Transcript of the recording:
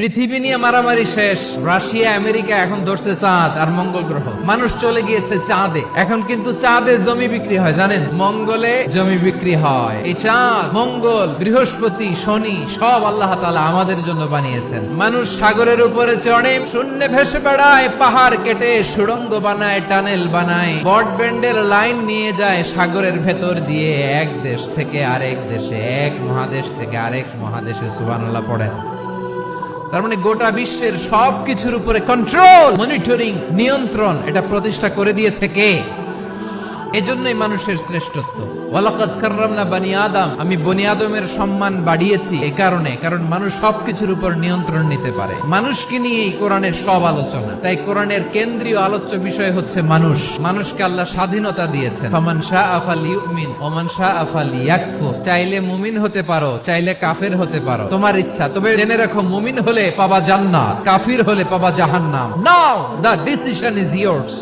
পৃথিবী নিয়ে মারামারি শেষ। রাশিয়া, আমেরিকা এখন ধরছে চাঁদ আর মঙ্গল গ্রহ। মানুষ চলে গিয়েছে চাঁদে। এখন কিন্তু চাঁদে জমি বিক্রি হয়, জানেন? মঙ্গলে জমি বিক্রি হয়। এই চাঁদ, মঙ্গল, বৃহস্পতি, শনি, সব আল্লাহ আমাদের জন্য বানিয়েছেন। মানুষ সাগরের উপরে চড়ে, শূন্যে ভেসে বেড়ায়, পাহাড় কেটে, সুড়ঙ্গ বানায়, টানেল বানায়, ব্রডব্যান্ডের লাইন নিয়ে যায় সাগরের ভেতর দিয়ে। এক দেশ থেকে আরেক দেশে, এক মহাদেশ থেকে আরেক মহাদেশে, সুবহানাল্লাহ, পড়েন। তার মানে গোটা বিশ্বের সবকিছুর উপরে কন্ট্রোল মনিটরিং নিয়ন্ত্রণ এটা প্রতিষ্ঠা করে দিয়েছে কে? এজন্যই মানুষের শ্রেষ্ঠত্ব। ওয়ালাকাদ কাররামনা বানি আদম। আমি বনি আদমের সম্মান বাড়িয়েছি এই কারণে, কারণ মানুষ সবকিছুর উপর নিয়ন্ত্রণ নিতে পারে। মানুষকে নিয়ে এই কোরআনের সব আলোচনা। তাই কোরআনের কেন্দ্রীয় আলোচ্য বিষয় হচ্ছে মানুষ। মানুষকে আল্লাহ স্বাধীনতা দিয়েছেন। ফামান শাহ আফাল ইউমিন ওমান শাহ আফাল ইয়াকফুর চাইলে মুমিন হতে পারো, চাইলে কাফের হতে পারো। তোমার ইচ্ছা, তবে জেনে রাখো, মুমিন হলে পাবা জান্নাত, কাফির হলে পাবা জাহান্নাম। Now the decision is yours